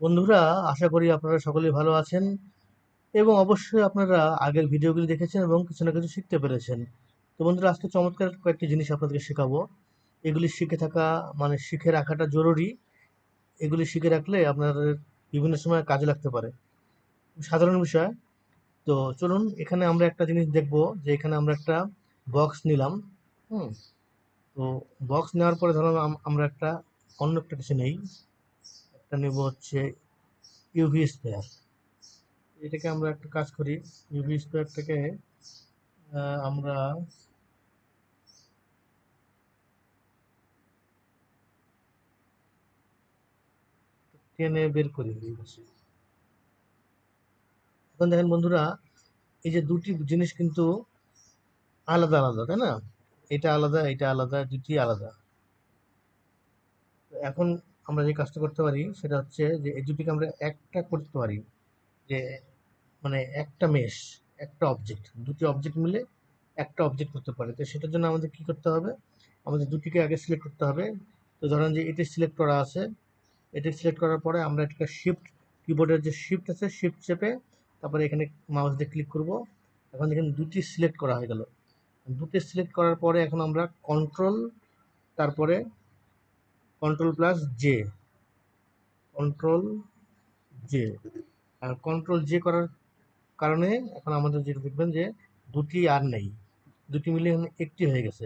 বন্ধুরা, আশা করি আপনারা সকলেই ভালো আছেন এবং অবশ্যই আপনারা আগের ভিডিওগুলি দেখেছেন এবং কিছু না কিছু শিখতে পেরেছেন। তো বন্ধুরা, আজকে চমৎকার কয়েকটি জিনিস আপনাদেরকে শেখাবো। এগুলি শিখে থাকা মানে শিখে রাখাটা জরুরি। এগুলি শিখে রাখলে আপনাদের বিভিন্ন সময় কাজে লাগতে পারে। সাধারণ বিষয়। তো চলুন, এখানে আমরা একটা জিনিস দেখব যে এখানে আমরা একটা বক্স নিলাম। হুম। তো বক্স নেওয়ার পরে ধরুন আম- আমরা একটা অন্য একটা কিছু নেই। একটা নেব হচ্ছে ইউভি স্পেয়ার এটাকে আমরা একটা কাজ করি। ইউভি স্পেয়ারটাকে আমরা টেনে বের করি। এখন দেখেন বন্ধুরা, এই যে দুটি জিনিস কিন্তু আলাদা আলাদা, তাই না? এটা আলাদা এটা আলাদা, দুটি আলাদা। এখন আমরা যে কাজটা করতে পারি সেটা হচ্ছে যে এই দুটিকে আমরা একটা করতে পারি যে মানে একটা মেশ, একটা অবজেক্ট দুটি অবজেক্ট মিলে একটা অবজেক্ট করতে পারে। তো সেটার জন্য আমাদের কি করতে হবে? আমাদের দুটিকে আগে সিলেক্ট করতে হবে। তো ধরেন যে এটি সিলেক্ট করা আছে। এটি সিলেক্ট করার পরে আমরা এটাকে শিফট কিবোর্ডের যে শিফট আছে শিফট চেপে তারপরে এখানে মাউস দিয়ে ক্লিক করব। এখন দেখেন দুটি সিলেক্ট করা হয়ে গেল। দুটি সিলেক্ট করার পরে এখন আমরা কন্ট্রোল তারপরে control plus J control J আর কন্ট্রোল জে করার কারণে এখন আমাদের যেটা দেখবেন যে দুটি আর নেই, দুটি মিলে একটি হয়ে গেছে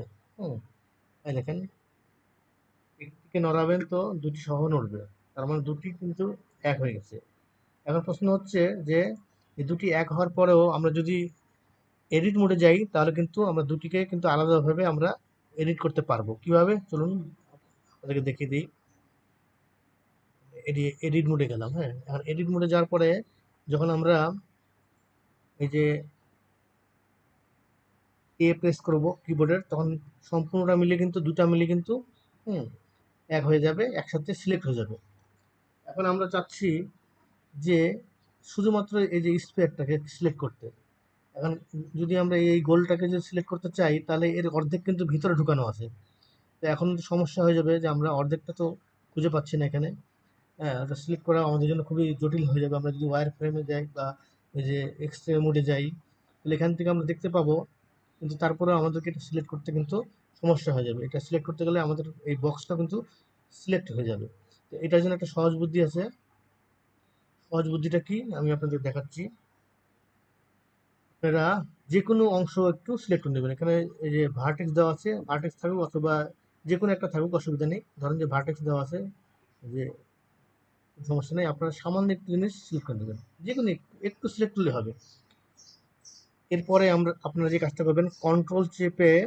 এই দেখেন, একটিকে নড়াবেন তো দুটি সহ নড়বে, তার মানে দুটি কিন্তু এক হয়ে গেছে। এখন প্রশ্ন হচ্ছে যে এই দুটি এক হওয়ার পরেও আমরা যদি এডিট মোডে যাই, তাহলে কিন্তু আমরা দুটিকে কিন্তু আলাদাভাবে আমরা এডিট করতে পারব। কীভাবে? চলুন আপনাদেরকে দেখিয়ে দিই। এডি, এডিট মোডে গেলাম হ্যাঁ? এখন এডিট মোডে যাওয়ার পরে যখন আমরা এই যে এ প্রেস করব কিবোর্ডের তখন সম্পূর্ণটা মিলে কিন্তু, দুটা মিলে কিন্তু, হুম, এক হয়ে যাবে, একসাথে সিলেক্ট হয়ে যাবে। এখন আমরা চাচ্ছি যে শুধুমাত্র এই যে স্পেয়ারটাকে সিলেক্ট করতে। এখন যদি আমরা এই গোলটাকে যদি সিলেক্ট করতে চাই, তাহলে এর অর্ধেক কিন্তু ভিতরে ঢুকানো আছে। তো এখন সমস্যা হয়ে যাবে যে আমরা অর্ধেকটা তো খুঁজে পাচ্ছি না এখানে হ্যাঁ সিলেক্ট করা আমাদের জন্য খুবই জটিল হয়ে যাবে। আমরা যদি ওয়ার ফ্রেমে যাই বা এই যে এক্সট্রে মোডে যাই, তাহলে এখান থেকে আমরা দেখতে পাবো, কিন্তু তারপরেও আমাদেরকে এটা সিলেক্ট করতে কিন্তু সমস্যা হয়ে যাবে। এটা সিলেক্ট করতে গেলে আমাদের এই বক্সটা কিন্তু সিলেক্ট হয়ে যাবে। তো এটার জন্য একটা সহজ বুদ্ধি আছে। সহজ বুদ্ধিটা কি? আমি আপনাদের দেখাচ্ছি। আপনারা যে কোনো অংশ একটু সিলেক্ট করে নেবেন। এখানে এই যে ভার্টেক্স দেওয়া আছে ভার্টেক্স থাকুক অথবা যে কোনো একটা থাকুক, অসুবিধা নেই। ধরেন যে ভার্টেক্স দেওয়া আছে, যে সমস্যা নেই, আপনারা সামান্য একটু জিনিস সিলেক্ট করে নেবেন। যে কোনো একটু একটু সিলেক্ট করলে হবে। এরপরে আমরা, আপনারা যে কাজটা করবেন কন্ট্রোল চেপে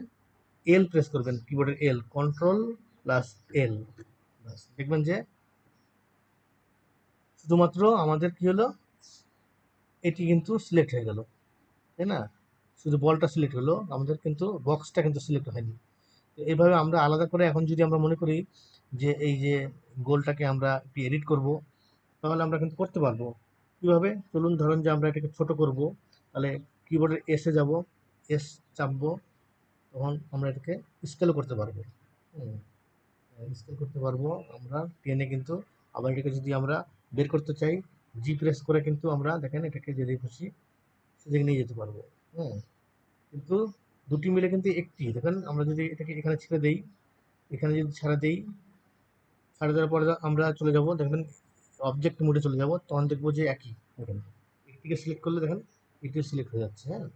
এল প্রেস করবেন কিবোর্ডের এল কন্ট্রোল প্লাস এল দেখবেন যে শুধুমাত্র আমাদের কি হলো, এটি কিন্তু সিলেক্ট হয়ে গেল। তাই না? শুধু বলটা সিলেক্ট হলো, আমাদের কিন্তু বক্সটা কিন্তু সিলেক্ট হয়নি। তো এইভাবে আমরা আলাদা করে এখন যদি আমরা মনে করি যে এই যে গোলটাকে আমরা একটু এডিট করব, তাহলে আমরা কিন্তু করতে পারব। কীভাবে? চলুন ধরুন যে আমরা এটাকে ছোট করব। তাহলে কিবোর্ডের এসে যাব এস চাপবো, তখন আমরা এটাকে স্কেলও করতে পারব। স্কেল করতে পারব। আমরা টেনে কিন্তু আবার এটাকে যদি আমরা বের করতে চাই জি প্রেস করে কিন্তু আমরা দেখেন এটাকে যদি খুশি সেদিকে নিয়ে যেতে পারব। হ্যাঁ কিন্তু দুটি মিলে কিন্তু একটি। দেখেন, আমরা যদি এটাকে এখানে ছেড়ে দেই, এখানে যদি ছাড়া দেই, ছাড়া দেওয়ার পরে আমরা চলে যাব, দেখবেন অবজেক্ট মোডে চলে যাব, তখন দেখব যে একই। দেখেন একটিকে সিলেক্ট করলে দেখেন, এটিও সিলেক্ট হয়ে যাচ্ছে হ্যাঁ?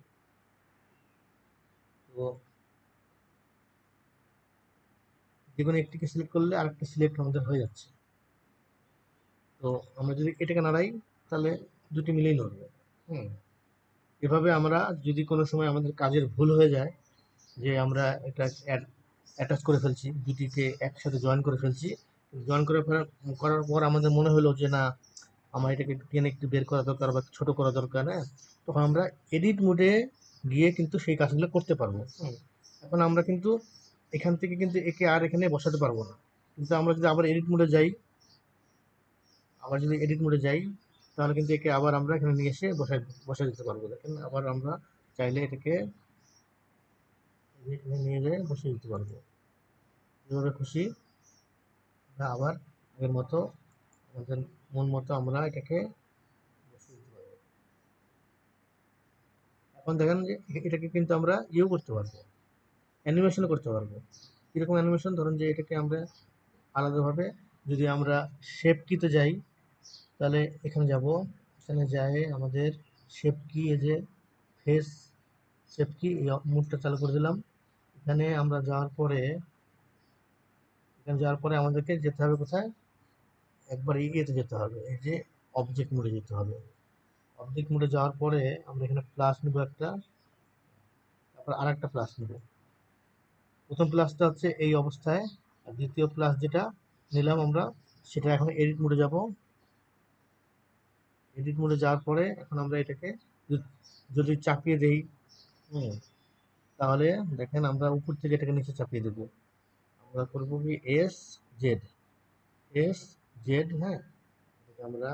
তো যে কোনো একটিকে সিলেক্ট করলে আরেকটা সিলেক্ট আমাদের হয়ে যাচ্ছে। তো আমরা যদি এটাকে নাড়াই, তাহলে দুটি মিলেই নড়বে, হুম? এভাবে আমরা যদি কোনো সময় আমাদের কাজের ভুল হয়ে যায়, যে আমরা এটা অ্যাটাচ করে ফেলছি, দুটিকে একসাথে জয়েন করে ফেলছি জয়েন করে ফেলার, করার পর আমাদের মনে হলো যে না, আমার এটাকে টেনে একটু বের করা দরকার বা ছোটো করা দরকার হ্যাঁ তখন আমরা এডিট মোডে গিয়ে কিন্তু সেই কাজগুলো করতে পারব। এখন আমরা কিন্তু এখান থেকে কিন্তু একে আর এখানে বসাতে পারব না কিন্তু আমরা যদি আবার এডিট মোডে যাই, আবার যদি এডিট মোডে যাই তাহলে কিন্তু একে আবার আমরা এখানে নিয়ে এসে বসাই বসাই দিতে পারব। দেখেন, আবার আমরা চাইলে এটাকে এখানে নিয়ে যেয়ে বসিয়ে দিতে পারব। যেভাবে খুশি আবার আগের মতো, আমাদের মন মতো আমরা এটাকে বসিয়ে দিতে পারব। এখন দেখেন যে এটাকে কিন্তু আমরা ইয়েও করতে পারব অ্যানিমেশনও করতে পারব। কীরকম অ্যানিমেশন? ধরুন যে এটাকে আমরা আলাদাভাবে যদি আমরা শেপ কিতে যাই তাহলে এখানে যাব। এখানে যাই আমাদের শেপ কি এই যে ফেস শেপ কি এই মুডটা চালু করে দিলাম। এখানে আমরা যাওয়ার পরে, এখানে যাওয়ার পরে আমাদেরকে যেতে হবে কোথায়? একবার ইয়েতে যেতে হবে। এই যে অবজেক্ট মোডে যেতে হবে। অবজেক্ট মোডে যাওয়ার পরে আমরা এখানে প্লাস নেব একটা, তারপর আর একটা প্লাস নেব। প্রথম প্লাসটা হচ্ছে এই অবস্থায়, আর দ্বিতীয় প্লাস যেটা নিলাম আমরা, সেটা এখন এডিট মোডে যাব। এডিট মোডে যাওয়ার পরে এখন আমরা এটাকে যদি- চাপিয়ে দেই তাহলে দেখেন আমরা উপর থেকে এটাকে নিচে চাপিয়ে দেব। আমরা করব কি এস জেড এস জেড হ্যাঁ আমরা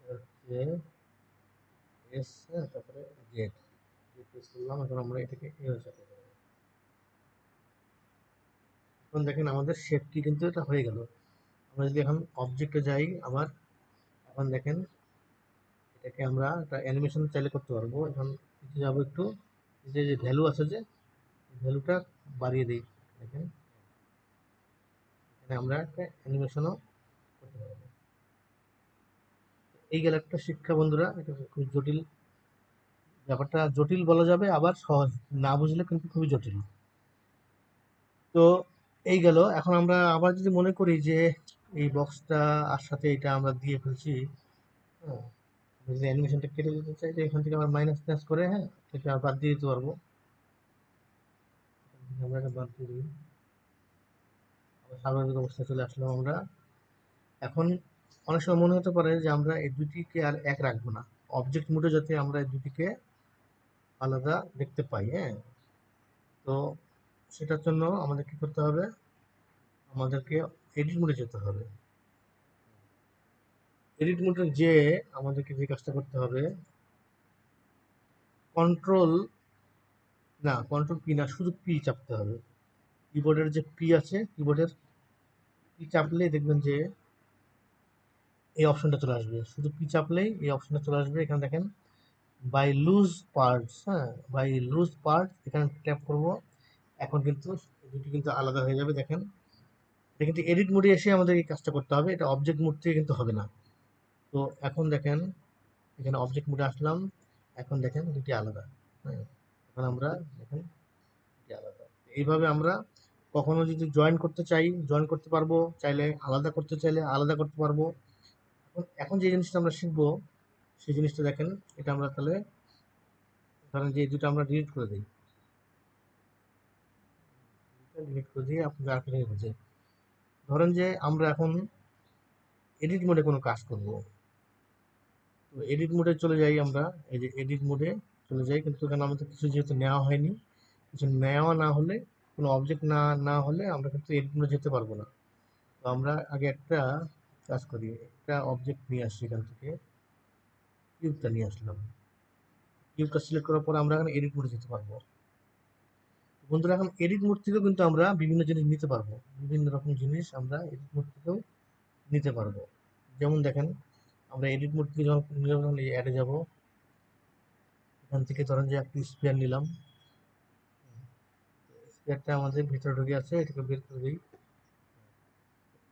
হচ্ছে এস হ্যাঁ তারপরে জেড এখন আমরা এটাকে এখন দেখেন আমাদের শেপটি কিন্তু এটা হয়ে গেল। আমরা যদি এখন অবজেক্টে যাই, আবার এখন দেখেন, এটাকে আমরা একটা অ্যানিমেশন চাইলে করতে পারব। এখন নিচে যাব একটু যে যে ভ্যালু আছে যে ভ্যালুটা বাড়িয়ে দিই, দেখেন। এখানে আমরা একটা অ্যানিমেশনও করতে পারব। এই গেল একটা শিক্ষা বন্ধুরা, এটা খুব জটিল। ব্যাপারটা জটিল বলা যাবে, আবার সহজ। না বুঝলে কিন্তু খুবই জটিল। তো এই গেল। এখন আমরা আবার যদি মনে করি যে এই বক্সটা আর সাথে এটা আমরা দিয়ে ফেলছি। হ্যাঁ যদি অ্যানিমেশনটা কেটে দিতে চাই, তো এখান থেকে আমরা মাইনাস মাইনাস করে হ্যাঁ এটা বাদ দিয়ে দিতে পারব। আমরা এটা বাদ দিয়ে দিই। স্বাভাবিক অবস্থায় চলে আসলাম আমরা। এখন অনেক সময় মনে হতে পারে যে আমরা এই দুটিকে আর এক রাখব না। অবজেক্ট মোডে যাতে আমরা এই দুটিকে আলাদা দেখতে পাই হ্যাঁ। তো সেটার জন্য আমাদের কি করতে হবে? আমাদেরকে এডিট মোডে যেতে হবে। এডিট মোডে যে আমাদেরকে যে কাজটা করতে হবে কন্ট্রোল না কন্ট্রোল পি না, শুধু পি চাপতে হবে। কিবোর্ডের যে পি আছে কিবোর্ডের পি চাপলে দেখবেন যে এই অপশনটা চলে আসবে। শুধু পি চাপলেই এই অপশনটা চলে আসবে। এখানে দেখেন বাই লুজ পার্টস হ্যাঁ বাই লুজ পার্ট এখানে ট্যাপ করব। এখন কিন্তু দুটি কিন্তু আলাদা হয়ে যাবে, দেখেন। কিন্তু এডিট মোডে এসে আমাদের এই কাজটা করতে হবে। এটা অবজেক্ট মোড থেকে কিন্তু হবে না। তো এখন দেখেন, এখানে অবজেক্ট মোডে আসলাম। এখন দেখেন দুটি আলাদা হ্যাঁ? এখন আমরা দেখেন আলাদা। এইভাবে আমরা কখনো যদি জয়েন করতে চাই জয়েন করতে পারব, চাইলে আলাদা করতে চাইলে আলাদা করতে পারব। এখন এখন যে জিনিসটা আমরা শিখব, সেই জিনিসটা দেখেন, এটা আমরা তাহলে ধরেন যে এই দুটো আমরা ডিলিট করে দিই। ডিলিট করে দিয়ে আপনি আর একটা বুঝে ধরেন যে আমরা এখন এডিট মোডে কোনো কাজ করব। তো এডিট মোডে চলে যাই আমরা, এই যে এডিট মোডে চলে যাই, কিন্তু এখানে আমাদের কিছু যেহেতু নেওয়া হয়নি, কিছু নেওয়া না হলে, কোনো অবজেক্ট না না হলে আমরা কিন্তু এডিট মোডে যেতে পারব না। তো আমরা আগে একটা কাজ করি, একটা অবজেক্ট নিয়ে আসি এখান থেকে কিউবটা নিয়ে আসলাম। কিউবটা সিলেক্ট করার পর আমরা এখানে এডিট মোডে যেতে পারব। বন্ধুরা, এখন এডিট মোড থেকেও কিন্তু আমরা বিভিন্ন জিনিস নিতে পারব। বিভিন্ন রকম জিনিস আমরা এডিট মোড থেকেও নিতে পারব। যেমন দেখেন, আমরা এডিট মোড থেকে যখন এই অ্যাডে যাব, এখান থেকে ধরেন যে একটি স্পেয়ার নিলাম। স্পেয়ারটা আমাদের ভিতরে ঢুকে আছে, এটাকে বের করে দিই।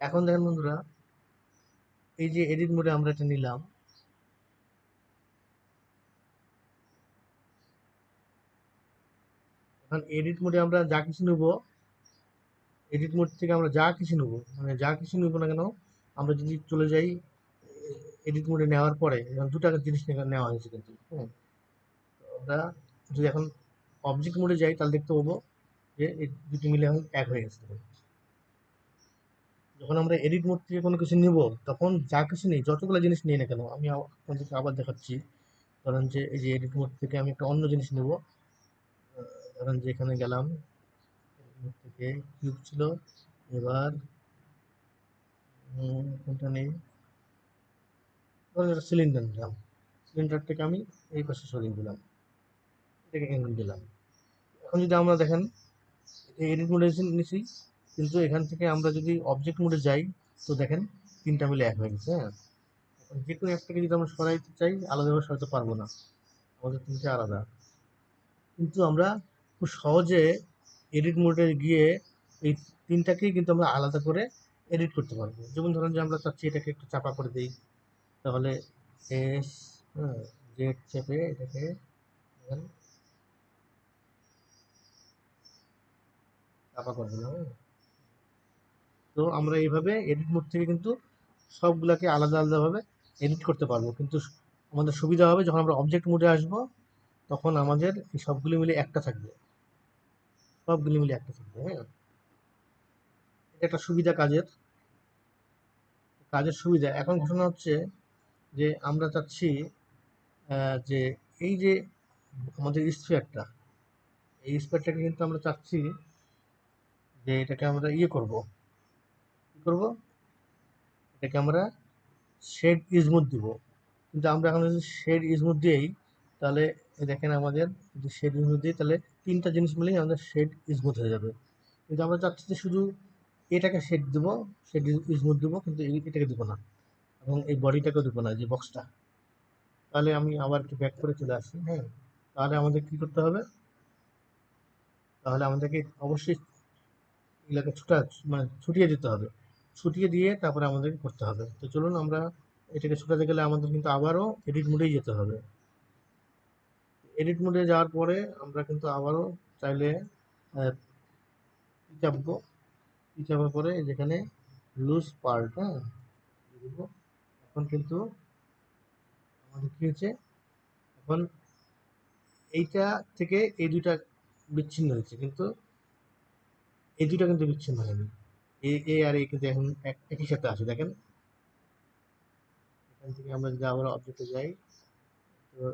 এখন দেখেন বন্ধুরা, এই যে এডিট মোডে আমরা এটা নিলাম এখন এডিট মোডে আমরা যা কিছু নেব এডিট মোড থেকে আমরা যা কিছু নেব মানে যা কিছু নেব না কেন, আমরা যদি চলে যাই এডিট মোডে নেওয়ার পরে, এখন দুটা জিনিস নেওয়া হয়েছে কিন্তু আমরা যদি এখন অবজেক্ট মোডে যাই, তাহলে দেখতে পাবো যে এই দুটি মিলে এখন এক হয়ে গেছে। যখন আমরা এডিট মোড থেকে কোনো কিছু নিব, তখন যা কিছু নেই, যতগুলো জিনিস নিই না কেন, আমি আপনাদেরকে আবার দেখাচ্ছি। ধরেন যে এই যে এডিট মোড থেকে আমি একটা অন্য জিনিস নেব ধরেন যেখানে গেলাম থেকে কিউব ছিল। এবার কোনটা নেই? সিলিন্ডার নিলাম। সিলিন্ডার থেকে আমি এই পাশে সরিয়ে দিলাম। এটাকে এখানে দিলাম। এখন যদি আমরা দেখেন এডিট মোডে নিছি কিন্তু এখান থেকে আমরা যদি অবজেক্ট মোডে যাই, তো দেখেন তিনটা মিলে এক হয়ে গেছে হ্যাঁ? যে কোনো একটাকে যদি আমরা সরাইতে চাই, আলাদাভাবে সরাতে পারব না। আমাদের তিনটে আলাদা। কিন্তু আমরা খুব সহজে এডিট মোডে গিয়ে এই তিনটাকেই কিন্তু আমরা আলাদা করে এডিট করতে পারব। যেমন ধরেন যে আমরা চাচ্ছি এটাকে একটু চাপা করে দিই, তাহলে এস জেড চেপে এটাকে চাপা করে দিলাম হ্যাঁ। তো আমরা এইভাবে এডিট মোড থেকে কিন্তু সবগুলাকে আলাদা আলাদাভাবে এডিট করতে পারব। কিন্তু আমাদের সুবিধা হবে যখন আমরা অবজেক্ট মোডে আসব, তখন আমাদের সবগুলি মিলে একটা থাকবে। সবগুলি মিলে একটা থাকবে হ্যাঁ? এটা একটা সুবিধা কাজের কাজের সুবিধা। এখন ঘটনা হচ্ছে যে আমরা চাচ্ছি যে এই যে আমাদের স্পেয়ারটা এই স্পেয়ারটাকে কিন্তু আমরা চাচ্ছি যে এটাকে আমরা ইয়ে করব। কি করব? এটাকে আমরা শেড ইজমুথ দিব। কিন্তু আমরা এখন যদি শেড ইজমুথ দিই তাহলে, দেখেন আমাদের যদি শেড ইজমুথ দিই, তাহলে তিনটা জিনিস মিলেই আমাদের শেড ইজমুথ হয়ে যাবে। কিন্তু আমরা চাচ্ছি যে শুধু এটাকে শেড দেবো শেড ইজমুথ দেবো, কিন্তু এটাকে দেবো না। এবং এই বডিটাকেও দেবো না যে বক্সটা তাহলে আমি আবার একটু ব্যাক করে চলে আসি হ্যাঁ? তাহলে আমাদের কি করতে হবে? তাহলে আমাদেরকে অবশ্যই এগুলোকে ছুটা মানে ছুটিয়ে দিতে হবে। ছুটিয়ে দিয়ে তারপরে আমাদেরকে করতে হবে। তো চলুন আমরা এটাকে ছুটাতে গেলে আমাদের কিন্তু আবারও এডিট মোডেই যেতে হবে। এডিট মোডে যাওয়ার পরে আমরা কিন্তু আবারও চাইলে চাপবো। চাপার পরে যেখানে লুজ পার্ট হ্যাঁ। এখন কিন্তু আমাদের কি হচ্ছে? এখন এইটা থেকে এই দুইটা বিচ্ছিন্ন হয়েছে, কিন্তু এই দুইটা কিন্তু বিচ্ছিন্ন হয়নি। এ আর এ কিন্তু এখন এক- একই সাথে আছে, দেখেন। এখান থেকে আমরা যদি আবার অবজেক্টে যাই, তো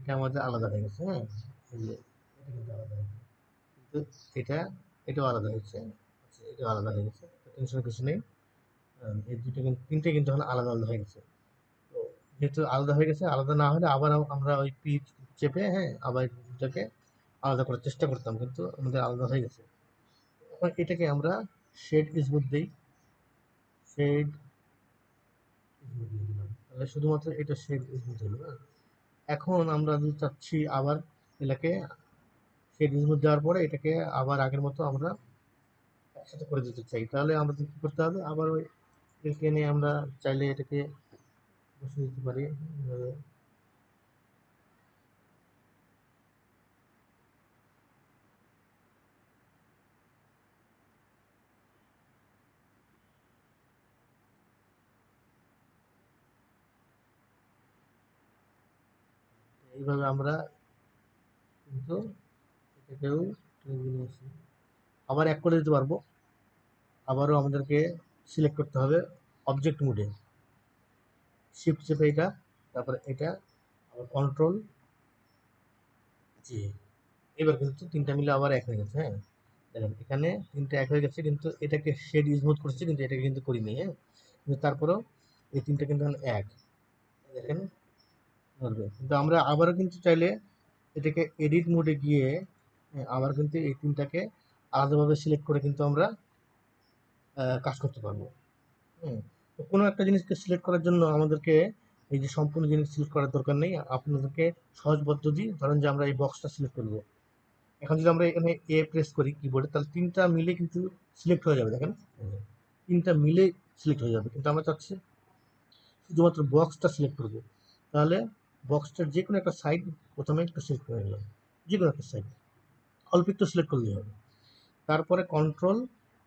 এটা আমাদের আলাদা হয়ে গেছে হ্যাঁ? এটা কিন্তু আলাদা হয়েছে কিন্তু এটা এটাও আলাদা হয়েছে আচ্ছা, এটাও আলাদা হয়ে গেছে টেনশনের কিছু নেই। এই দুটো কিন্তু তিনটে কিন্তু এখন আলাদা আলাদা হয়ে গেছে। তো যেহেতু আলাদা হয়ে গেছে আলাদা না হলে আবার আম- আমরা ওই পি চেপে হ্যাঁ আবার দুটাকে আলাদা করার চেষ্টা করতাম কিন্তু আমাদের আলাদা হয়ে গেছে। এটাকে আমরা শেড ইজমুথ দিই। শেড শুধুমাত্র এটা শেড ইজমুথ হলো হ্যাঁ? এখন আমরা যদি চাচ্ছি আবার এটাকে সেই ইজমুথ দেওয়ার পরে এটাকে আবার আগের মতো আমরা একসাথে করে দিতে চাই। তাহলে আমাদের কী করতে হবে? আবার ওই এখানে নিয়ে আমরা চাইলে এটাকে বসে দিতে পারি এভাবে। এইভাবে আমরা কিন্তু এটাকেও নিয়ে আসি আবার এক করে দিতে পারব। আবারও আমাদেরকে সিলেক্ট করতে হবে অবজেক্ট মুডে শিফট চেপে এটা, তারপরে এটা, আবার কন্ট্রোল জি এবার কিন্তু তিনটা মিলে আবার এক হয়ে গেছে হ্যাঁ? দেখেন, এখানে তিনটা এক হয়ে গেছে, কিন্তু এটাকে শেড স্মুথ করছে, কিন্তু এটাকে কিন্তু করিনি হ্যাঁ? কিন্তু তারপরেও এই তিনটা কিন্তু এক। দেখেন ধরবে কিন্তু আমরা আবারও কিন্তু চাইলে এটাকে এডিট মোডে গিয়ে আবার কিন্তু এই তিনটাকে আলাদাভাবে সিলেক্ট করে কিন্তু আমরা কাজ করতে পারব। তো কোনো একটা জিনিসকে সিলেক্ট করার জন্য আমাদেরকে এই যে সম্পূর্ণ জিনিস সিলেক্ট করার দরকার নেই। আপনাদেরকে সহজ পদ্ধতি, ধরেন যে আমরা এই বক্সটা সিলেক্ট করব। এখন যদি আমরা এখানে এ প্রেস করি কিবোর্ডে তাহলে তিনটা মিলে কিন্তু সিলেক্ট হয়ে যাবে, দেখেন। তিনটা মিলে সিলেক্ট হয়ে যাবে। কিন্তু আমরা চাচ্ছি শুধুমাত্র বক্সটা সিলেক্ট করব। তাহলে বক্সটার যে কোনো একটা সাইড প্রথমে একটু সিলেক্ট করে নিলাম। যে কোনো একটা সাইড অল্প একটু সিলেক্ট করলেই হবে। তারপরে কন্ট্রোল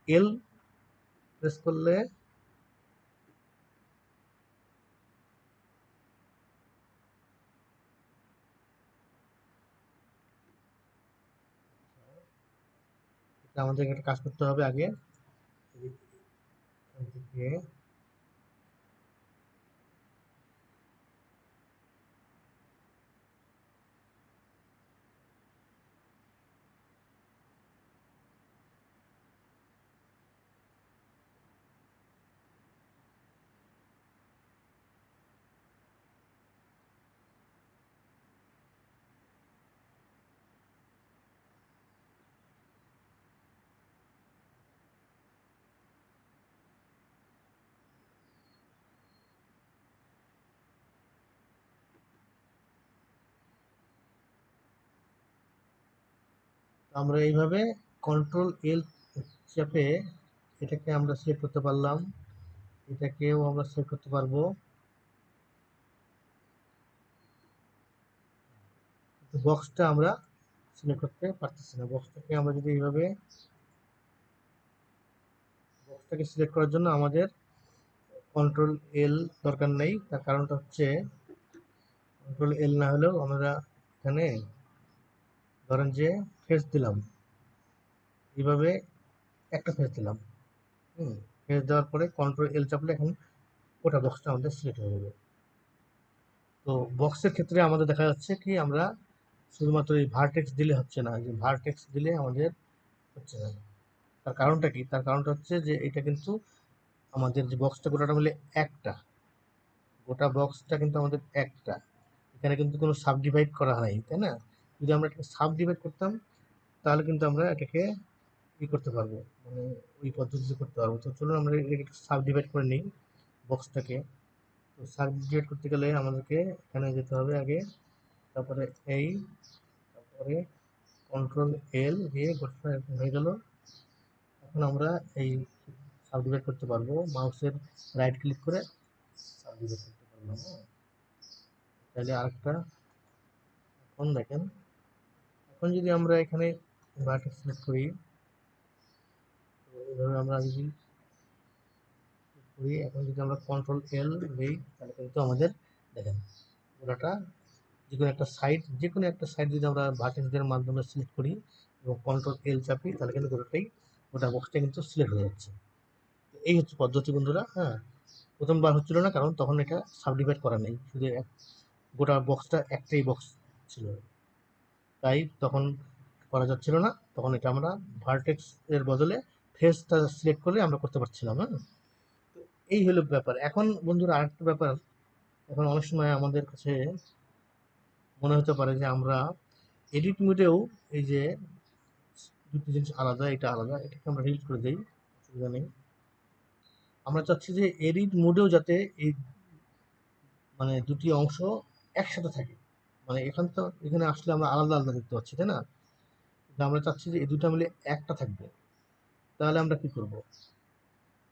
এল প্রেস করলে আমাদের একটা কাজ করতে হবে আগে। আমরা এইভাবে কন্ট্রোল এল চাপে এটাকে আমরা সিলেক্ট করতে পারলাম। এটাকেও আমরা সিলেক্ট করতে পারব। বক্সটা আমরা সিলেক্ট করতে পারতেছি না। বক্সটাকে আমরা যদি এইভাবে বক্সটাকে সিলেক্ট করার জন্য আমাদের কন্ট্রোল এল দরকার নেই, তার কারণটা হচ্ছে কন্ট্রোল এল না হলেও আমরা এখানে ধরেন যে ফেস দিলাম। এইভাবে একটা ফেস দিলাম। হুম, ফেস দেওয়ার পরে কন্ট্রোল এল চাপলে এখন ওটা বক্সটা আমাদের সিলেক্ট হয়ে যাবে। তো বক্সের ক্ষেত্রে আমাদের দেখা যাচ্ছে কি, আমরা শুধুমাত্র এই ভার্টেক্স দিলে হচ্ছে না যে ভার্টেক্স দিলে আমাদের হচ্ছে না। তার কারণটা কি? তার কারণটা হচ্ছে যে এটা কিন্তু আমাদের যে বক্সটা গোটাটা মিলে একটা। গোটা বক্সটা কিন্তু আমাদের একটা। এখানে কিন্তু কোনো সাব ডিভাইড করা নাই, তাই না? যদি আমরা সাব ডিভাইড করতাম তাহলে কিন্তু আমরা এটাকে ই করতে পারব মানে ওই পদ্ধতিতে করতে পারব। তো চলুন আমরা এটাকে সাব ডিভাইড করে নিই বক্সটাকে তো সাব ডিভাইড করতে গেলে আমাদেরকে এখানে যেতে হবে আগে, তারপরে এই তারপরে কন্ট্রোল এল দিয়ে গোটা এরকম হয়ে গেল। এখন আমরা এই সাবডিভাইড করতে পারব, মাউসের রাইট ক্লিক করে সাবডিভাইড করতে পারলাম তাহলে আরেকটা, এখন দেখেন, এখন যদি আমরা এখানে ভার্টেক্স সিলেক্ট করি তো এইভাবে আমরা যদি করি এখন যদি আমরা কন্ট্রোল এল দিই, তাহলে কিন্তু আমাদের দেখেন গোটাটা যে কোনো একটা সাইড যে কোনো একটা সাইড যদি আমরা ভার্টেক্সদের মাধ্যমে সিলেক্ট করি এবং কন্ট্রোল এল চাপি, তাহলে কিন্তু গোটাটাই গোটা বক্সটা কিন্তু সিলেক্ট হয়ে যাচ্ছে। এই হচ্ছে পদ্ধতি বন্ধুরা হ্যাঁ। প্রথমবার হচ্ছিল না, কারণ তখন এটা সাবডিভাইড করা নেই, শুধু গোটা বক্সটা একটাই বক্স ছিল। তাই তখন করা যাচ্ছিল না। তখন এটা আমরা ভার্টেক্স এর বদলে ফেসটা সিলেক্ট করে আমরা করতে পারছিলাম হ্যাঁ। তো এই হলো ব্যাপার। এখন বন্ধুরা আরেকটা ব্যাপার। এখন অনেক সময় আমাদের কাছে মনে হতে পারে যে আমরা এডিট মোডেও এই যে দুটি জিনিস আলাদা, এটা আলাদা, এটাকে আমরা ডিলিট করে দিই, অসুবিধা নেই। আমরা চাচ্ছি যে এডিট মোডেও যাতে এই মানে দুটি অংশ একসাথে থাকে। মানে এখান তো, এখানে আসলে আমরা আলাদা আলাদা দেখতে পাচ্ছি, তাই না? আমরা চাচ্ছি যে এই দুটো মিলে একটা থাকবে। তাহলে আমরা কি করব?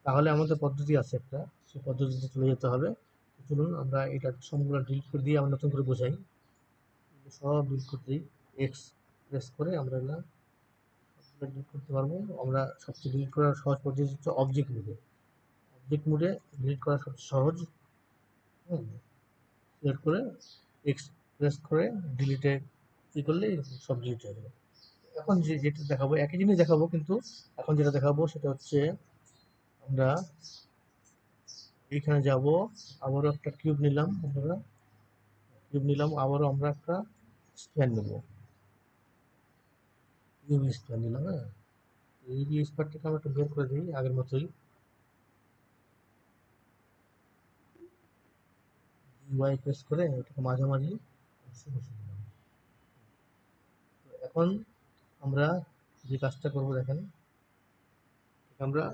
তাহলে আমাদের পদ্ধতি আছে একটা। সেই পদ্ধতিতে চলে যেতে হবে। চলুন আমরা এটা সবগুলো ডিলিট করে দিয়ে আমরা নতুন করে বোঝাই। সব ডিলিট করে দিই। এক্স প্রেস করে আমরা এগুলো সবগুলো ডিলিট করতে পারব। আমরা সবচেয়ে ডিলিট করার সহজ পদ্ধতি হচ্ছে অবজেক্ট মোডে অবজেক্ট মোডে ডিলিট করা সবচেয়ে সহজ। সিলেক্ট করে এক্স প্রেস করে ডিলিটে ই করলে সব ডিলিট হয়ে যাবে। এখন যে যেটা দেখাবো, একই জিনিস দেখাবো কিন্তু এখন যেটা দেখাবো সেটা হচ্ছে আমরা এইখানে যাব, আবারও একটা কিউব নিলাম আমরা কিউব নিলাম, আবারও আমরা একটা স্প্যান নেব। ইউবি স্প্যান নিলাম হ্যাঁ? ইউবি স্প্যানটাকে আমরা একটু বের করে দিই আগের মতোই। প্রেস করে এটাকে মাঝামাঝি এখন আমরা যে কাজটা করব দেখেন, আমরা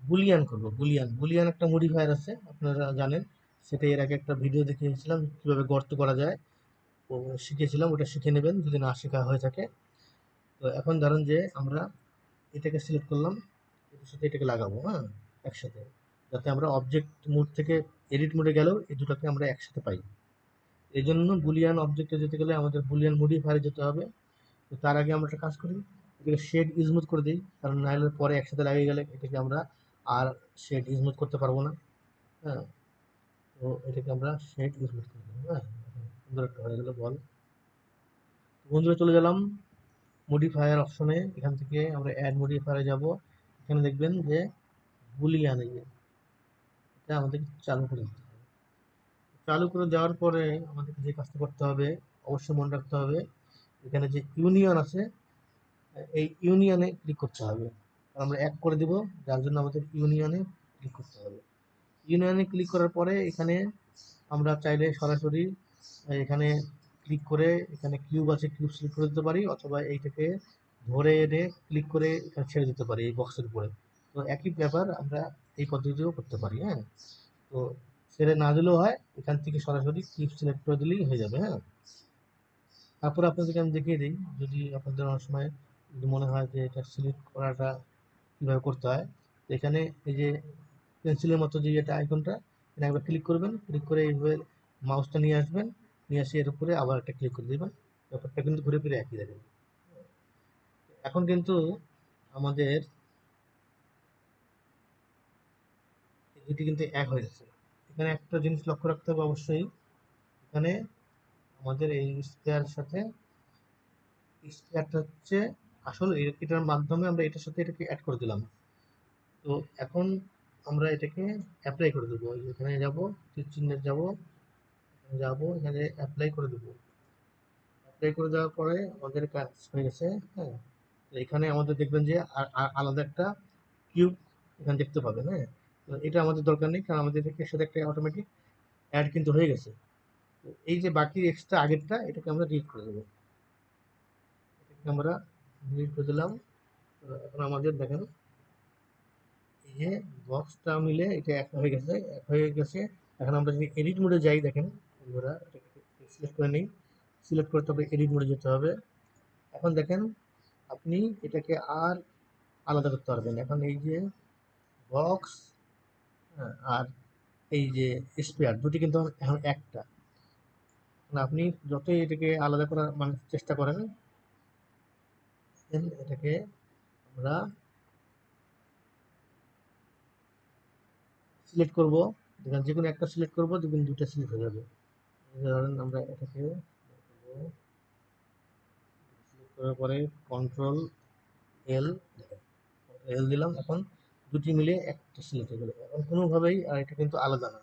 বুলিয়ান করব, বুলিয়ান। বুলিয়ান একটা মডিফায়ার আছে, আপনারা জানেন। সেটা এর আগে একটা ভিডিও দেখিয়েছিলাম, কীভাবে গর্ত করা যায়। শিখেছিলাম, ওটা শিখে নেবেন, যদি না শেখা হয়ে থাকে। তো এখন ধরেন যে আমরা এটাকে সিলেক্ট করলাম, এটার সাথে এটাকে লাগাবো হ্যাঁ একসাথে। যাতে আমরা অবজেক্ট মোড থেকে এডিট মোডে গেলেও এই দুটাকে আমরা একসাথে পাই। এই জন্য বুলিয়ান অবজেক্টে যেতে গেলে আমাদের বুলিয়ান মডিফায়ারে যেতে হবে। তো তার আগে আমরা একটা কাজ করি, এটাকে শেড ইজমুথ করে দিই, কারণ নাহলে পরে একসাথে লাগিয়ে গেলে এটাকে আমরা আর শেড ইজমুথ করতে পারব না। হ্যাঁ তো এটাকে আমরা শেড ইজমুথ করে দেবো হ্যাঁ। সুন্দর একটা হয়ে গেলো বল। বন্ধুরা চলে গেলাম মডিফায়ার অপশনে এখান থেকে আমরা অ্যাড মডিফায়ারে যাব। এখানে দেখবেন যে বুলিয়ান যে এটা আমাদেরকে চালু করে দিতে হবে। চালু করে দেওয়ার পরে আমাদেরকে যে কাজটা করতে হবে, অবশ্যই মনে রাখতে হবে এখানে যে ইউনিয়ন আছে, এই ইউনিয়নে ক্লিক করতে হবে। আমরা এক করে দেব, যার জন্য আমাদের ইউনিয়নে ক্লিক করতে হবে। ইউনিয়নে ক্লিক করার পরে এখানে আমরা চাইলে সরাসরি এখানে ক্লিক করে এখানে কিউব আছে কিউব সিলেক্ট করে দিতে পারি, অথবা এইটাকে ধরে এনে ক্লিক করে এখানে ছেড়ে দিতে পারি এই বক্সের উপরে। তো একই ব্যাপার আমরা এই পদ্ধতিও করতে পারি হ্যাঁ? তো ছেড়ে না দিলেও হয়, এখান থেকে সরাসরি কিউব সিলেক্ট করে দিলেই হয়ে যাবে হ্যাঁ? তারপরে আপনাদেরকে আমি দেখিয়ে দিই, যদি আপনাদের অনেক সময় যদি মনে হয় যে এটা সিলেক্ট করাটা কীভাবে করতে হয় এখানে এই যে পেন্সিলের মতো যে এটা আইকনটা, এটা একবার ক্লিক করবেন, ক্লিক করে এইভাবে মাউসটা নিয়ে আসবেন, নিয়ে আসে এর উপরে আবার একটা ক্লিক করে দেবেন, ব্যাপারটা কিন্তু ঘুরে ফিরে একই দেখেন। এখন কিন্তু আমাদের দুটি কিন্তু এক হয়ে গেছে এখানে একটা জিনিস লক্ষ্য রাখতে হবে অবশ্যই, এখানে আমাদের এই স্পেয়ার সাথে স্পেয়ারটা হচ্ছে আসল এটার মাধ্যমে আমরা এটার সাথে এটাকে অ্যাড করে দিলাম। তো এখন আমরা এটাকে অ্যাপ্লাই করে দেবো। এখানে যাব চিহ্নে যাব যাব, এখানে অ্যাপ্লাই করে দেবো। অ্যাপ্লাই করে দেওয়ার পরে আমাদের কাজ হয়ে গেছে হ্যাঁ। এখানে আমাদের দেখবেন যে আলাদা একটা কিউব এখানে দেখতে পাবেন হ্যাঁ। তো এটা আমাদের দরকার নেই, কারণ আমাদের সাথে একটা অটোমেটিক অ্যাড কিন্তু হয়ে গেছে। এই যে বাকি এক্সট্রা আগেরটা, এটাকে আমরা ডিলিট করে দেবো। এটাকে আমরা ডিলিট করে দিলাম। এখন আমাদের দেখেন, এই যে বক্সটা মিলে এটা এক হয়ে গেছে, এক হয়ে গেছে। এখন আমরা যদি এডিট মোডে যাই, দেখেন বন্ধুরা, এটাকে সিলেক্ট করে নিই। সিলেক্ট করে তবে এডিট মোডে যেতে হবে। এখন দেখেন, আপনি এটাকে আর আলাদা করতে পারবেন। এখন এই যে বক্স আর এই যে স্পেয়ার দুটি কিন্তু এখন একটা। মানে আপনি যতই এটাকে আলাদা করার মানে চেষ্টা করেন এটাকে আমরা সিলেক্ট করব। দেখেন যে কোনো একটা সিলেক্ট করব, দেখবেন দুটো সিলেক্ট হয়ে যাবে। ধরেন আমরা এটাকে সিলেক্ট করার পরে কন্ট্রোল এল এল দিলাম। এখন দুটি মিলে একটা সিলেক্ট হয়ে গেল। এখন কোনোভাবেই আর এটা কিন্তু আলাদা না।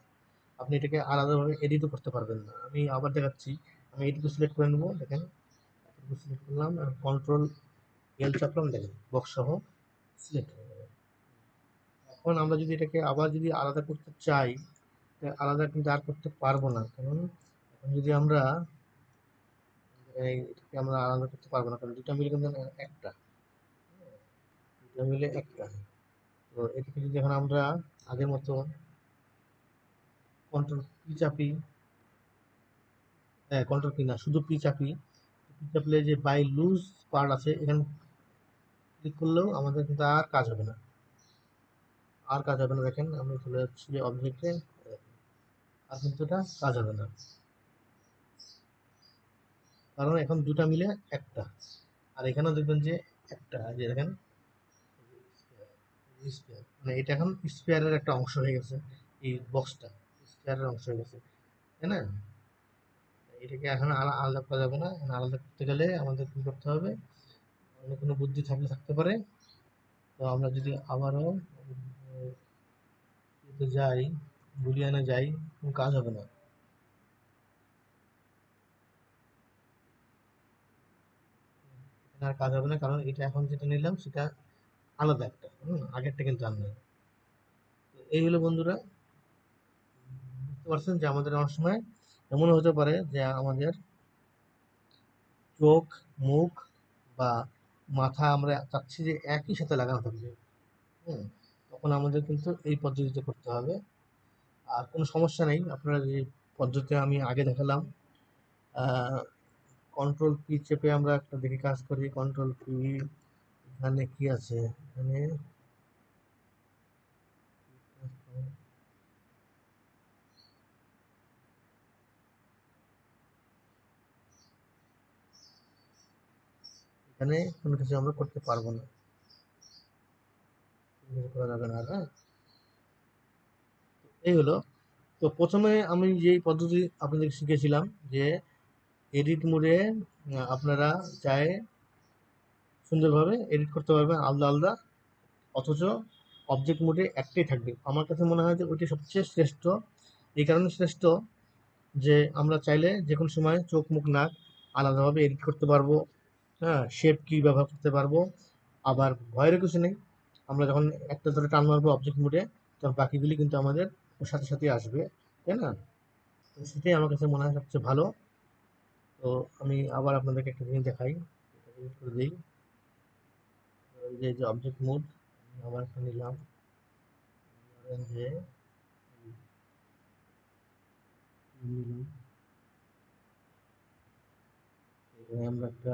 আপনি এটাকে আলাদাভাবে এডিটও করতে পারবেন না। আমি আবার দেখাচ্ছি। আমি এটুকু সিলেক্ট করে নেব, দেখেন। এটুকু সিলেক্ট করলাম কন্ট্রোল এল চাপলাম, দেখেন বক্স সহ সিলেক্ট হয়ে এখন আমরা যদি এটাকে আবার যদি আলাদা করতে চাই আলাদা কিন্তু আর করতে পারব না। কারণ এখন যদি আমরা এটাকে আমরা আলাদা করতে পারব না, কারণ দুটা মিলে কিন্তু একটা। দুটা মিলে একটা। তো এটাকে যদি এখন আমরা আগের মতো কন্ট্রোল পি চাপি। হ্যাঁ কন্ট্রোল পি না, শুধু পি চাপি। পি চাপলে যে বাই লুজ পার্ট আছে, এখানে ক্লিক করলেও আমাদের কিন্তু আর কাজ হবে না। আর কাজ হবে না, দেখেন আমি চলে যাচ্ছি অবজেক্টে আর কিন্তু এটা কাজ হবে না। কারণ এখন দুটা মিলে একটা। আর এখানেও দেখবেন যে একটা যে দেখেন মানে এটা এখন স্পেয়ারের একটা অংশ হয়ে গেছে, এই বক্সটা স্পেয়ারের অংশ হয়ে গেছে তাই না? এটাকে এখন আলাদা করা যাবে না। এখন আলাদা করতে গেলে আমাদের কী করতে হবে? অন্য কোনো বুদ্ধি থাকলে থাকতে পারে। তো আমরা যদি আবারও যাই বুলিয়ানে যাই, কোনো কাজ হবে না। আর কাজ হবে না, কারণ এটা এখন যেটা নিলাম, সেটা আলাদা একটা আগেরটা কিন্তু আর নেই। এই হলো বন্ধুরা পারছেন যে আমাদের অনেক সময় এমন হতে পারে যে আমাদের চোখ, মুখ বা মাথা আমরা চাচ্ছি যে একই সাথে লাগানো থাকবে হুম, তখন আমাদের কিন্তু এই পদ্ধতিতে করতে হবে। আর কোনো সমস্যা নেই, আপনারা যে পদ্ধতি আমি আগে দেখালাম কন্ট্রোল পি চেপে আমরা একটা দেখে কাজ করি কন্ট্রোল পি এখানে কি আছে? এখানে এখানে কোনো কিছু আমরা করতে পারব না। করা যাবে না হ্যাঁ? এই হলো। তো প্রথমে আমি যে পদ্ধতি আপনাদের শিখেছিলাম যে এডিট মোডে আপনারা চায় সুন্দরভাবে এডিট করতে পারবেন আলাদা আলাদা, অথচ অবজেক্ট মোডে একটাই থাকবে। আমার কাছে মনে হয় যে ওইটি সবচেয়ে শ্রেষ্ঠ। এই কারণে শ্রেষ্ঠ যে আমরা চাইলে যে কোনো সময় চোখ, মুখ, নাক আলাদাভাবে এডিট করতে পারব। হ্যাঁ শেপ কি ব্যবহার করতে পারব? আবার ভয়েরও কিছু নেই। আমরা যখন একটা ধরে টান মারবো অবজেক্ট মোডে তখন বাকিগুলি কিন্তু আমাদের ওর সাথে সাথে আসবে, তাই না? তো সেটাই আমার কাছে মনে হয় সবচেয়ে ভালো। তো আমি আবার আপনাদেরকে একটা জিনিস দেখাই করে দিই। যে যে অবজেক্ট মোড আবার একটা নিলাম। যে আমরা একটা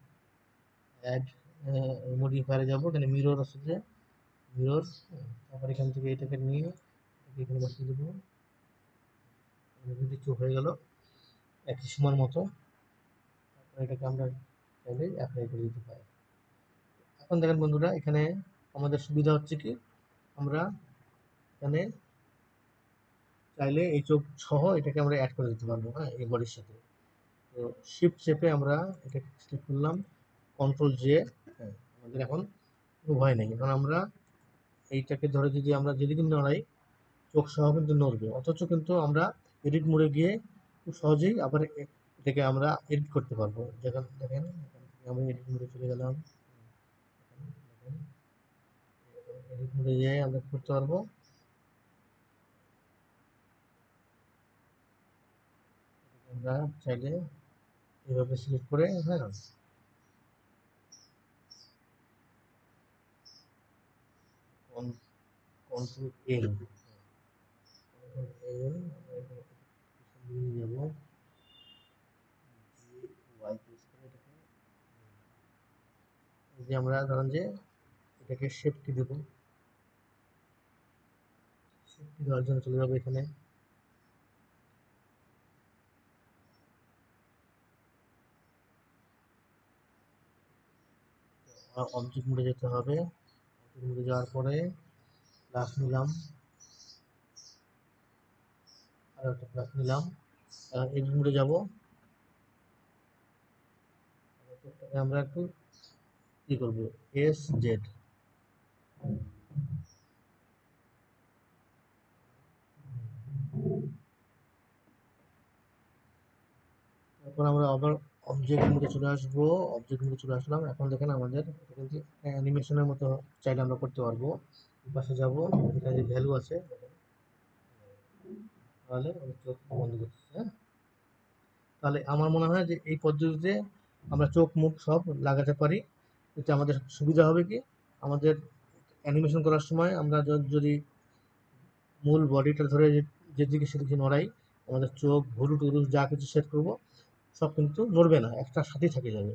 অ্যাড মডিফায়ারে যাব। এখানে মিরর আছে যে মিরর তারপর এখান থেকে এটাকে নিয়ে এখানে বসিয়ে দেবো। কিছু হয়ে গেল, একই সময়ের মতো, তারপর এটাকে আমরা চাইলে অ্যাপ্লাই করে দিতে পারি। এখন দেখেন বন্ধুরা, এখানে আমাদের সুবিধা হচ্ছে কি, আমরা এখানে চাইলে এই চোখ সহ এটাকে আমরা অ্যাড করে দিতে পারব হ্যাঁ এই বডির সাথে। তো শিফট চেপে আমরা এটাকে সিলেক্ট করলাম। কন্ট্রোল জে আমাদের এখন কোনো ভয় নেই। এখন আমরা এইটাকে ধরে যদি আমরা যেদিকে নড়াই চোখ সহ কিন্তু নড়বে। অথচ কিন্তু আমরা এডিট মোডে গিয়ে খুব সহজেই আবার এটাকে আমরা এডিট করতে পারব। যেখান দেখেন আমি এডিট মোডে চলে গেলাম। এডিট মোডে যেয়ে আমরা করতে পারব? আমরা চাইলে এভাবে সিলেক্ট করে হ্যাঁ। কন্ট্রোল এল যে আমরা ধরেন যে এটাকে শেপটি দেবো। শেপটি দেওয়ার জন্য চলে যাব এখানে। অবজেক্ট মোডে যেতে হবে। মোডে যাওয়ার পরে প্লাস নিলাম। আর একটা প্লাস নিলাম। এডিট মোডে যাব। আমরা একটু কি করব? এস জেড তারপর আমরা আবার অবজেক্ট মোডে চলে আসব অবজেক্ট মোডে চলে আসলাম। এখন দেখেন আমাদের অ্যানিমেশনের মতো চাইলে আমরা করতে পারব। পাশে যাব এখানে যে ভ্যালু আছে, তাহলে চোখ বন্ধ করতেছি হ্যাঁ? তাহলে আমার মনে হয় যে এই পদ্ধতিতে আমরা চোখ, মুখ সব লাগাতে পারি। এতে আমাদের সুবিধা হবে কি? আমাদের অ্যানিমেশন করার সময় আমরা যদি মূল বডিটা ধরে যেদিকে সেদিকে নড়াই, আমাদের চোখ, ভুরু টুরু যা কিছু সেট করব সব কিন্তু নড়বে না, একটা সাথে থেকে যাবে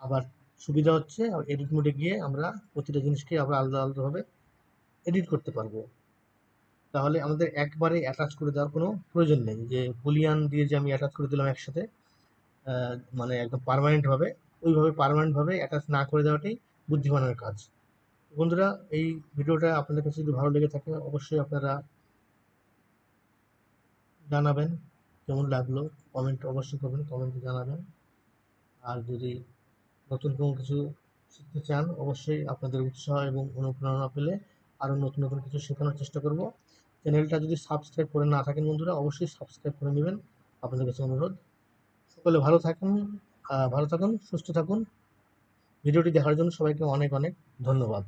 আবার সুবিধা হচ্ছে এডিট মোডে গিয়ে আমরা প্রতিটা জিনিসকে আবার আলাদা আলাদাভাবে এডিট করতে পারব। তাহলে আমাদের একবারে অ্যাটাচ করে দেওয়ার কোনো প্রয়োজন নেই, যে বুলিয়ান দিয়ে যে আমি অ্যাটাচ করে দিলাম একসাথে মানে একদম পার্মানেন্টভাবে ওইভাবে পার্মানেন্টভাবে অ্যাটাচ না করে দেওয়াটাই বুদ্ধিমানের কাজ। বন্ধুরা, এই ভিডিওটা আপনাদের কাছে যদি ভালো লেগে থাকে, অবশ্যই আপনারা জানাবেন, কেমন লাগল? কমেন্ট অবশ্যই করবেন কমেন্টে জানাবেন। আর যদি নতুন কোনো কিছু শিখতে চান, অবশ্যই আপনাদের উৎসাহ এবং অনুপ্রেরণা পেলে আরও নতুন নতুন কিছু শেখানোর চেষ্টা করব। চ্যানেলটা যদি সাবস্ক্রাইব করে না থাকেন বন্ধুরা, অবশ্যই সাবস্ক্রাইব করে নেবেন। আপনাদের কাছে অনুরোধ। সকলে ভালো থাকুন ভালো থাকুন, সুস্থ থাকুন। ভিডিওটি দেখার জন্য সবাইকে অনেক অনেক ধন্যবাদ।